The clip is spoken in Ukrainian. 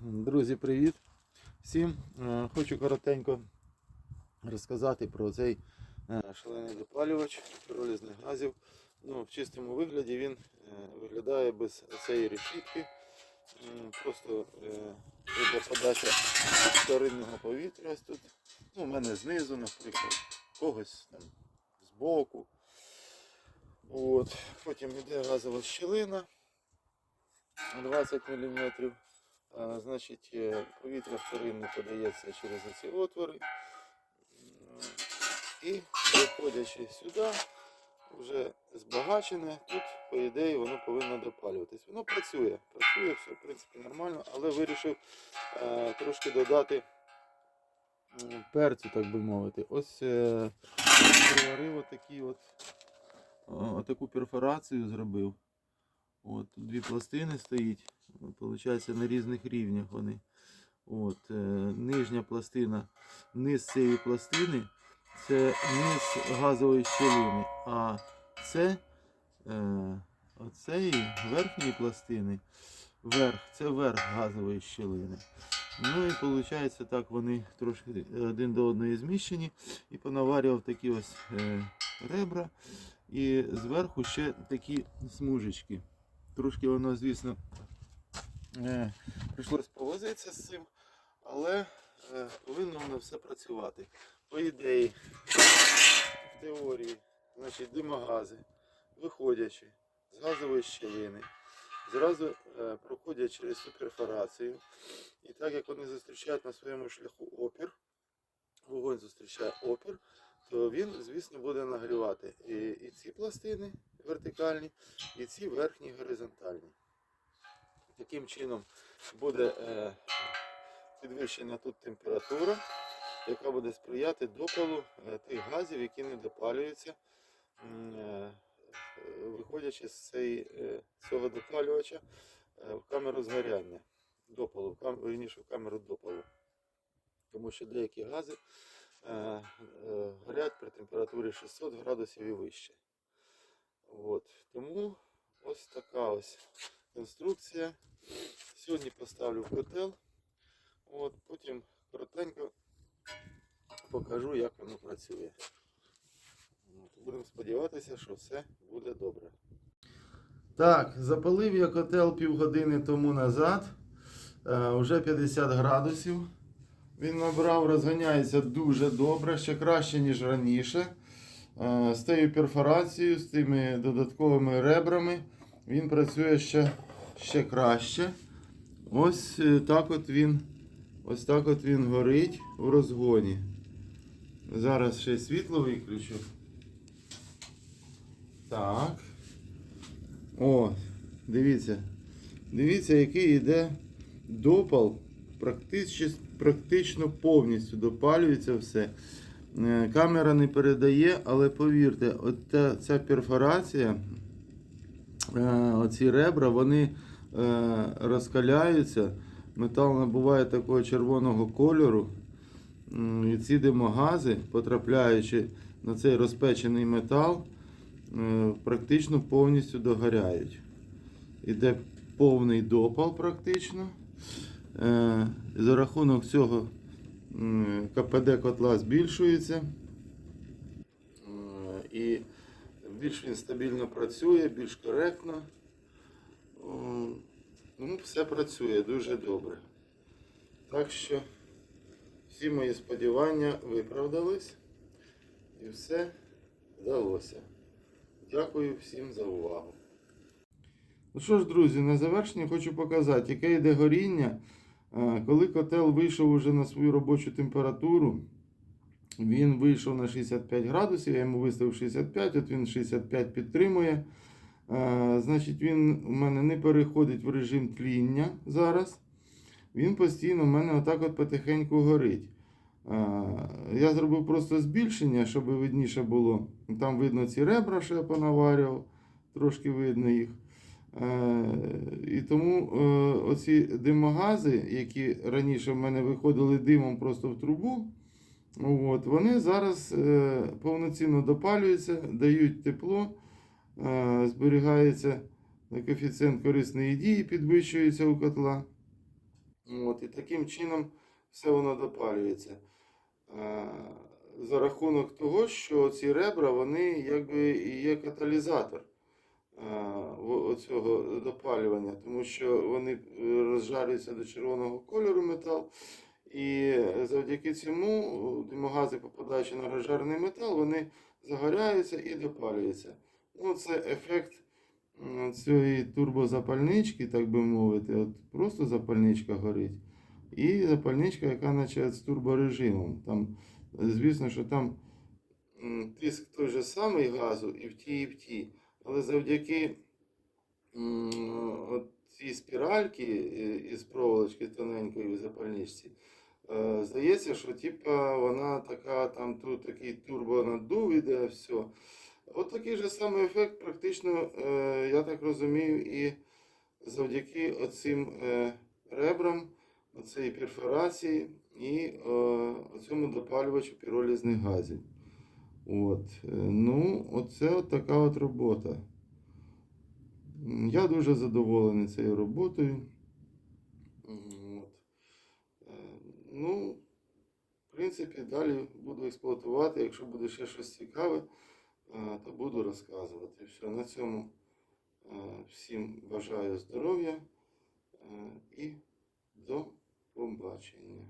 Друзі, привіт всім. Е, Хочу коротенько розказати про цей е, шалений допалювач піролізних газів. Ну, в чистому вигляді він е, виглядає без цієї решітки. Просто йде подача вторинного повітря ось тут. Ну, у мене знизу, наприклад, когось там збоку. От. Потім йде газова щілина 20 мм. Значить, е, повітря вторинне подається через ці отвори. І виходячи сюди, вже збагачене, тут, по ідеї, воно повинно допалюватись. Воно працює, працює, все в принципі нормально, але вирішив е, трошки додати перцю, так би мовити. Ось е, приварив отакі от, о, отаку перфорацію зробив. От, дві пластини стоїть. Получається на різних рівнях вони. От, е, нижня пластина, низ цієї пластини це низ газової щілини. А це е, оцеї верхньої пластини, верх, це верх газової щілини. Ну і виходить так вони трошки один до одної зміщені. І понаварював такі ось е, ребра. І зверху ще такі смужечки. Трошки воно, звісно, е, повозитися з цим, але е, повинно воно все працювати. По ідеї, в теорії, значить, димогази, виходячи з газової щілини, зразу е, проходять через цю перфорацію. І так як вони зустрічають на своєму шляху опір, вогонь зустрічає опір, то він, звісно, буде нагрівати і, і ці пластини вертикальні, і ці верхні горизонтальні. Таким чином буде е, підвищена тут температура, яка буде сприяти допалу е, тих газів, які не допалюються, е, виходячи з цього допалювача в камеру згоряння, допалу, в вірніше, в камеру допалу. Тому що деякі гази горять при температурі 600 градусів і вище. От. Тому ось така ось конструкція. Сьогодні поставлю в котел. От, потім коротенько покажу, як воно працює. От, Будемо сподіватися, що все буде добре. Так, запалив я котел півгодини тому назад. Е, вже 50 градусів. Він набрав, розганяється дуже добре, ще краще, ніж раніше. Е, З тією перфорацією, з тими додатковими ребрами він працює ще, ще краще. Ось е, так от він ось так от він горить у розгоні. Зараз ще світло виключу. Так. О, дивіться. Дивіться, який йде допал. Практично, практично повністю допалюється все. Е, Камера не передає, але повірте, от ця, перфорація, оці ребра, вони е, розкаляються. Метал набуває такого червоного кольору. І ці димогази, потрапляючи на цей розпечений метал, е, практично повністю догоряють. Іде повний допал практично. Е, За рахунок цього КПД котла збільшується. Е, І більш він стабільно працює, більш коректно. Ну, все працює дуже добре. Так що всі мої сподівання виправдались і все вдалося. Дякую всім за увагу. Ну що ж, друзі, на завершення хочу показати, яке йде горіння. Е, Коли котел вийшов уже на свою робочу температуру, він вийшов на 65 градусів, я йому виставив 65, от він 65 підтримує. Е, Значить, він у мене не переходить в режим тління зараз. Він постійно у мене отак от потихеньку горить. Е, Я зробив просто збільшення, щоб видніше було. Там видно ці ребра, що я понаварював, трошки видно їх. Е, І тому е, оці димогази, які раніше в мене виходили димом просто в трубу, от, вони зараз е, повноцінно допалюються, дають тепло, е, зберігається коефіцієнт корисної дії, підвищується у котла. От, і таким чином все воно допалюється. Е, За рахунок того, що ці ребра, вони якби є каталізатор е, оцього допалювання, тому що вони е, розжарюються до червоного кольору метал. І завдяки цьому димогази, попадаючи на розжарений метал, вони загоряються і допалюються. Ну, це ефект цієї турбозапальнички, так би мовити. От просто запальничка горить. І запальничка, яка наче з турборежимом. Там, звісно, що там тиск той же самий газу і в тій, і в тій. Але завдяки от цій спіральки із проволочки тоненької в запальничці, е, здається, що типа вона така, там тут такий турбонаддув іде, все. От такий же самий ефект, практично, е, я так розумію, і завдяки оцим е, ребрам, оцій перфорації і оцьому допалювачу піролізних газів. От. Ну, оце от така от робота. Я дуже задоволений цією роботою. От. Е, Ну, в принципі, далі буду експлуатувати. Якщо буде ще щось цікаве, е, то буду розказувати. Все, на цьому е, всім бажаю здоров'я і до побачення.